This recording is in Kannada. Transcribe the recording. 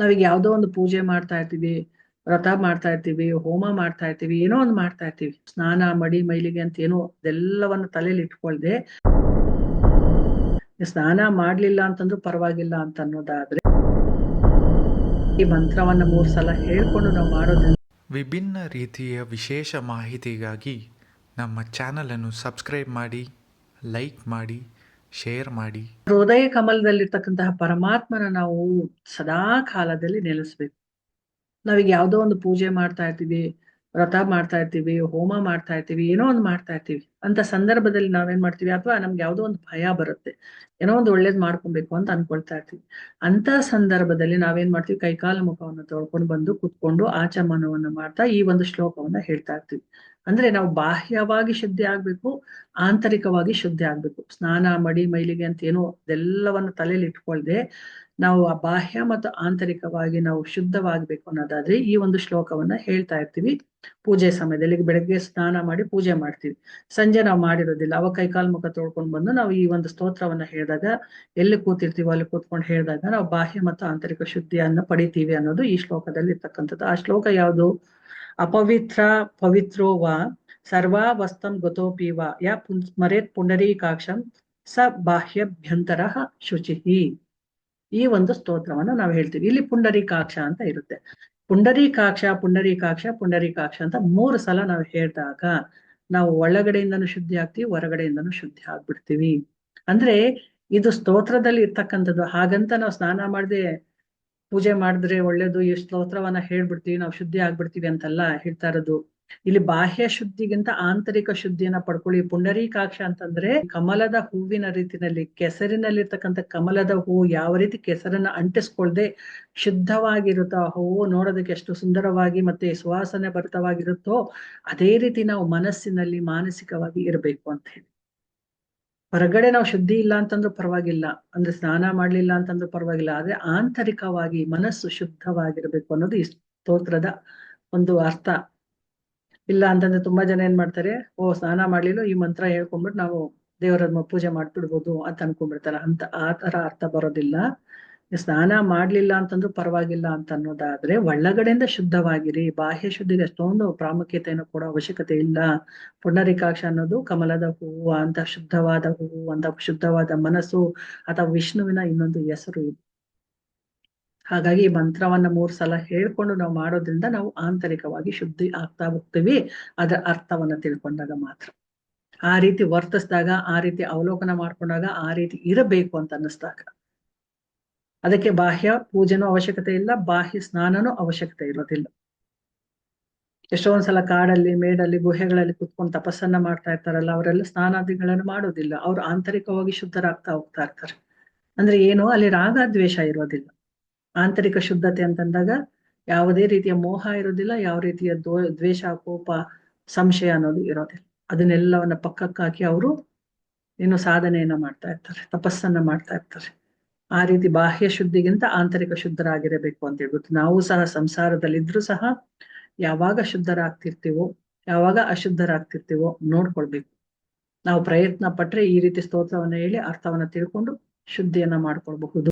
ನಾವೀಗ ಯಾವ್ದೋ ಒಂದು ಪೂಜೆ ಮಾಡ್ತಾ ಇರ್ತೀವಿ, ವ್ರತ ಮಾಡ್ತಾ ಇರ್ತೀವಿ, ಹೋಮ ಮಾಡ್ತಾ ಇರ್ತೀವಿ, ಏನೋ ಒಂದು ಮಾಡ್ತಾ ಇರ್ತೀವಿ. ಸ್ನಾನ, ಮಡಿ, ಮೈಲಿಗೆ ಅಂತ ಏನೋ ಅದೆಲ್ಲವನ್ನ ತಲೆಯಲ್ಲಿ ಇಟ್ಕೊಳ್ದೆ. ಸ್ನಾನ ಮಾಡ್ಲಿಲ್ಲ ಅಂತಂದ್ರೂ ಪರವಾಗಿಲ್ಲ ಅಂತ ಅನ್ನೋದಾದ್ರೆ ಈ ಮಂತ್ರವನ್ನ ಮೂರ್ ಸಲ ಹೇಳ್ಕೊಂಡು ನಾವು ಮಾಡೋದ್ರಿಂದ ವಿಭಿನ್ನ ರೀತಿಯ ವಿಶೇಷ ಮಾಹಿತಿಗಾಗಿ ನಮ್ಮ ಚಾನಲನ್ನು ಸಬ್ಸ್ಕ್ರೈಬ್ ಮಾಡಿ, ಲೈಕ್ ಮಾಡಿ ಶೇರ್ ಮಾಡಿ. ಹೃದಯ ಕಮಲದಲ್ಲಿರ್ತಕ್ಕಂತಹ ಪರಮಾತ್ಮನ ನಾವು ಸದಾ ಕಾಲದಲ್ಲಿ ನೆಲೆಸ್ಬೇಕು. ನಾವೀಗ ಯಾವ್ದೋ ಒಂದು ಪೂಜೆ ಮಾಡ್ತಾ ಇರ್ತೀವಿ, ವ್ರತ ಮಾಡ್ತಾ ಇರ್ತೀವಿ, ಹೋಮ ಮಾಡ್ತಾ ಇರ್ತೀವಿ, ಏನೋ ಒಂದು ಮಾಡ್ತಾ ಇರ್ತೀವಿ. ಅಂತ ಸಂದರ್ಭದಲ್ಲಿ ನಾವೇನ್ ಮಾಡ್ತೀವಿ? ಅಥವಾ ನಮ್ಗೆ ಯಾವ್ದೋ ಒಂದು ಭಯ ಬರುತ್ತೆ. ಏನೋ ಒಂದು ಒಳ್ಳೇದ್ ಮಾಡ್ಕೊಬೇಕು ಅಂತ ಅನ್ಕೊಳ್ತಾ ಇರ್ತೀವಿ. ಅಂತ ಸಂದರ್ಭದಲ್ಲಿ ನಾವೇನ್ ಮಾಡ್ತೀವಿ? ಕೈಕಾಲ ಮುಖವನ್ನು ತೊಳ್ಕೊಂಡು ಬಂದು ಕುತ್ಕೊಂಡು ಆಚಮನವನ್ನ ಮಾಡ್ತಾ ಈ ಒಂದು ಶ್ಲೋಕವನ್ನ ಹೇಳ್ತಾ ಇರ್ತೀವಿ. ಅಂದ್ರೆ ನಾವು ಬಾಹ್ಯವಾಗಿ ಶುದ್ಧಿ ಆಗ್ಬೇಕು, ಆಂತರಿಕವಾಗಿ ಶುದ್ಧಿ ಆಗ್ಬೇಕು. ಸ್ನಾನ, ಮಡಿ, ಮೈಲಿಗೆ ಅಂತ ಏನೋ ಅದೆಲ್ಲವನ್ನ ತಲೆಯಲ್ಲಿ ಇಟ್ಕೊಳ್ದೆ ನಾವು ಆ ಬಾಹ್ಯ ಮತ್ತು ಆಂತರಿಕವಾಗಿ ನಾವು ಶುದ್ಧವಾಗಬೇಕು ಅನ್ನೋದಾದ್ರೆ ಈ ಒಂದು ಶ್ಲೋಕವನ್ನ ಹೇಳ್ತಾ ಇರ್ತೀವಿ. ಪೂಜೆ ಸಮಯದಲ್ಲಿ ಬೆಳಗ್ಗೆ ಸ್ನಾನ ಮಾಡಿ ಪೂಜೆ ಮಾಡ್ತೀವಿ. ಸಂಜೆ ನಾವು ಮಾಡಿರೋದಿಲ್ಲ. ಅವಾಗ ಕೈಕಾಲ್ ಮುಖ ತೊಳ್ಕೊಂಡು ಬಂದು ನಾವು ಈ ಒಂದು ಸ್ತೋತ್ರವನ್ನ ಹೇಳಿದಾಗ, ಎಲ್ಲಿ ಕೂತಿರ್ತೀವೋ ಅಲ್ಲಿ ಕೂತ್ಕೊಂಡು ಹೇಳಿದಾಗ ನಾವು ಬಾಹ್ಯ ಮತ್ತು ಆಂತರಿಕ ಶುದ್ಧಿಯನ್ನ ಪಡಿತೀವಿ ಅನ್ನೋದು ಈ ಶ್ಲೋಕದಲ್ಲಿ ಇರ್ತಕ್ಕಂಥದ್ದು. ಆ ಶ್ಲೋಕ ಯಾವುದು? ಅಪವಿತ್ರ ಪವಿತ್ರೋ ವಾ ಸರ್ವಾವಸ್ತಂ ಗತೋಪಿ ವಾ ಯಾ ಪುನ್ ಸ್ಮರೇತ್ ಪುಂಡರೀಕಾಕ್ಷಂ ಸ ಬಾಹ್ಯಭ್ಯಂತರ ಶುಚಿಹಿ ಈ ಒಂದು ಸ್ತೋತ್ರವನ್ನ ನಾವು ಹೇಳ್ತೀವಿ. ಇಲ್ಲಿ ಪುಂಡರೀಕಾಕ್ಷ ಅಂತ ಇರುತ್ತೆ. ಪುಂಡರೀಕಾಕ್ಷ ಪುಂಡರೀಕಾಕ್ಷ ಪುಂಡರೀಕಾಕ್ಷ ಅಂತ ಮೂರು ಸಲ ನಾವು ಹೇಳಿದಾಗ ನಾವು ಒಳಗಡೆಯಿಂದನು ಶುದ್ಧಿ ಆಗ್ತೀವಿ, ಹೊರಗಡೆಯಿಂದನು ಶುದ್ಧಿ ಆಗ್ಬಿಡ್ತೀವಿ. ಅಂದ್ರೆ ಇದು ಸ್ತೋತ್ರದಲ್ಲಿ ಇರ್ತಕ್ಕಂಥದ್ದು. ಹಾಗಂತ ನಾವು ಸ್ನಾನ ಮಾಡದೆ ಪೂಜೆ ಮಾಡಿದ್ರೆ ಒಳ್ಳೇದು, ಈ ಸ್ತೋತ್ರವನ್ನ ಹೇಳ್ಬಿಡ್ತೀವಿ, ನಾವು ಶುದ್ಧಿ ಆಗ್ಬಿಡ್ತೀವಿ ಅಂತೆಲ್ಲ ಹೇಳ್ತಾ ಇರೋದು. ಇಲ್ಲಿ ಬಾಹ್ಯ ಶುದ್ಧಿಗಿಂತ ಆಂತರಿಕ ಶುದ್ಧಿಯನ್ನ ಪಡ್ಕೊಳ್ಳಿ. ಪುಂಡರೀಕಾಕ್ಷ ಅಂತಂದ್ರೆ ಕಮಲದ ಹೂವಿನ ರೀತಿನಲ್ಲಿ ಕೆಸರಿನಲ್ಲಿರ್ತಕ್ಕಂಥ ಕಮಲದ ಹೂವು ಯಾವ ರೀತಿ ಕೆಸರನ್ನ ಅಂಟಿಸ್ಕೊಳ್ದೆ ಶುದ್ಧವಾಗಿರುತ್ತೋ, ಆ ಹೂವು ನೋಡೋದಕ್ಕೆ ಎಷ್ಟು ಸುಂದರವಾಗಿ ಮತ್ತೆ ಸುವಾಸನೆ ಭರಿತವಾಗಿರುತ್ತೋ, ಅದೇ ರೀತಿ ನಾವು ಮನಸ್ಸಿನಲ್ಲಿ ಮಾನಸಿಕವಾಗಿ ಇರಬೇಕು ಅಂತ ಹೇಳಿ. ಹೊರಗಡೆ ನಾವು ಶುದ್ಧಿ ಇಲ್ಲ ಅಂತಂದ್ರೂ ಪರವಾಗಿಲ್ಲ. ಅಂದ್ರೆ ಸ್ನಾನ ಮಾಡ್ಲಿಲ್ಲ ಅಂತಂದ್ರೂ ಪರವಾಗಿಲ್ಲ. ಆದ್ರೆ ಆಂತರಿಕವಾಗಿ ಮನಸ್ಸು ಶುದ್ಧವಾಗಿರ್ಬೇಕು ಅನ್ನೋದು ಈ ಸ್ತೋತ್ರದ ಒಂದು ಅರ್ಥ. ಇಲ್ಲ ಅಂತಂದ್ರೆ ತುಂಬಾ ಜನ ಏನ್ ಮಾಡ್ತಾರೆ, ಓ ಸ್ನಾನ ಮಾಡ್ಲಿಲ್ಲ ಈ ಮಂತ್ರ ಹೇಳ್ಕೊಂಡ್ಬಿಟ್ಟು ನಾವು ದೇವರ ಪೂಜೆ ಮಾಡ್ಬಿಡ್ಬೋದು ಅಂತ ಅನ್ಕೊಂಡ್ಬಿಡ್ತಾರೆ. ಅಂತ ಆ ತರ ಅರ್ಥ ಬರೋದಿಲ್ಲ. ಸ್ನಾನ ಮಾಡ್ಲಿಲ್ಲ ಅಂತಂದ್ರು ಪರವಾಗಿಲ್ಲ ಅಂತ ಅನ್ನೋದಾದ್ರೆ ಒಳಗಡೆಯಿಂದ ಶುದ್ಧವಾಗಿರಿ, ಬಾಹ್ಯ ಶುದ್ಧಿಗೆ ಅಷ್ಟೊಂದು ಪ್ರಾಮುಖ್ಯತೆಯನ್ನು ಕೂಡ ಅವಶ್ಯಕತೆ ಇಲ್ಲ. ಪುನರಿಕಾಕ್ಷ ಅನ್ನೋದು ಕಮಲದ ಹೂವು ಅಂತ, ಶುದ್ಧವಾದ ಹೂವು ಅಂತ, ಶುದ್ಧವಾದ ಮನಸ್ಸು ಅಥವಾ ವಿಷ್ಣುವಿನ ಇನ್ನೊಂದು ಹೆಸರು ಹಾಗಾಗಿ ಈ ಮಂತ್ರವನ್ನ ಮೂರ್ ಸಲ ಹೇಳ್ಕೊಂಡು ನಾವು ಮಾಡೋದ್ರಿಂದ ನಾವು ಆಂತರಿಕವಾಗಿ ಶುದ್ಧಿ ಆಗ್ತಾ ಹೋಗ್ತೀವಿ. ಅದರ ಅರ್ಥವನ್ನ ತಿಳ್ಕೊಂಡಾಗ ಮಾತ್ರ. ಆ ರೀತಿ ವರ್ತಿಸಿದಾಗ, ಆ ರೀತಿ ಅವಲೋಕನ ಮಾಡ್ಕೊಂಡಾಗ ಆ ರೀತಿ ಇರಬೇಕು ಅಂತ ಅನ್ನಿಸ್ದಾಗ. ಅದಕ್ಕೆ ಬಾಹ್ಯ ಪೂಜೆನೂ ಅವಶ್ಯಕತೆ ಇಲ್ಲ, ಬಾಹ್ಯ ಸ್ನಾನನೂ ಅವಶ್ಯಕತೆ ಇರೋದಿಲ್ಲ. ಎಷ್ಟೊಂದ್ಸಲ ಕಾಡಲ್ಲಿ, ಮೇಡಲ್ಲಿ, ಗುಹೆಗಳಲ್ಲಿ ಕುತ್ಕೊಂಡು ತಪಸ್ಸನ್ನ ಮಾಡ್ತಾ ಇರ್ತಾರಲ್ಲ, ಅವರೆಲ್ಲ ಸ್ನಾನಾದಿಗಳನ್ನು ಮಾಡೋದಿಲ್ಲ. ಅವ್ರು ಆಂತರಿಕವಾಗಿ ಶುದ್ಧರಾಗ್ತಾ ಹೋಗ್ತಾ ಇರ್ತಾರೆ. ಅಂದ್ರೆ ಏನು ಅಲ್ಲಿ ರಾಗ ದ್ವೇಷ ಇರೋದಿಲ್ಲ. ಆಂತರಿಕ ಶುದ್ಧತೆ ಅಂತಂದಾಗ ಯಾವುದೇ ರೀತಿಯ ಮೋಹ ಇರೋದಿಲ್ಲ ಯಾವ ರೀತಿಯ ದ್ವ ದ್ವೇಷ, ಕೋಪ, ಸಂಶಯ ಅನ್ನೋದು ಇರೋದಿಲ್ಲ. ಅದನ್ನೆಲ್ಲವನ್ನ ಪಕ್ಕಕ್ಕಾಕಿ ಅವರು ಏನು ಸಾಧನೆಯನ್ನ ಮಾಡ್ತಾ ಇರ್ತಾರೆ, ತಪಸ್ಸನ್ನ ಮಾಡ್ತಾ ಇರ್ತಾರೆ. ಆ ರೀತಿ ಬಾಹ್ಯ ಶುದ್ಧಿಗಿಂತ ಆಂತರಿಕ ಶುದ್ಧರಾಗಿರಬೇಕು ಅಂತ ಹೇಳ್ಬಿಟ್ಟು ನಾವು ಸಹ ಸಂಸಾರದಲ್ಲಿದ್ರು ಸಹ ಯಾವಾಗ ಶುದ್ಧರಾಗ್ತಿರ್ತೀವೋ, ಯಾವಾಗ ಅಶುದ್ಧರಾಗ್ತಿರ್ತೀವೋ ನೋಡ್ಕೊಳ್ಬೇಕು. ನಾವು ಪ್ರಯತ್ನ ಪಟ್ರೆ ಈ ರೀತಿ ಸ್ತೋತ್ರವನ್ನ ಹೇಳಿ ಅರ್ಥವನ್ನ ತಿಳ್ಕೊಂಡು ಶುದ್ಧಿಯನ್ನ ಮಾಡ್ಕೊಳ್ಬಹುದು.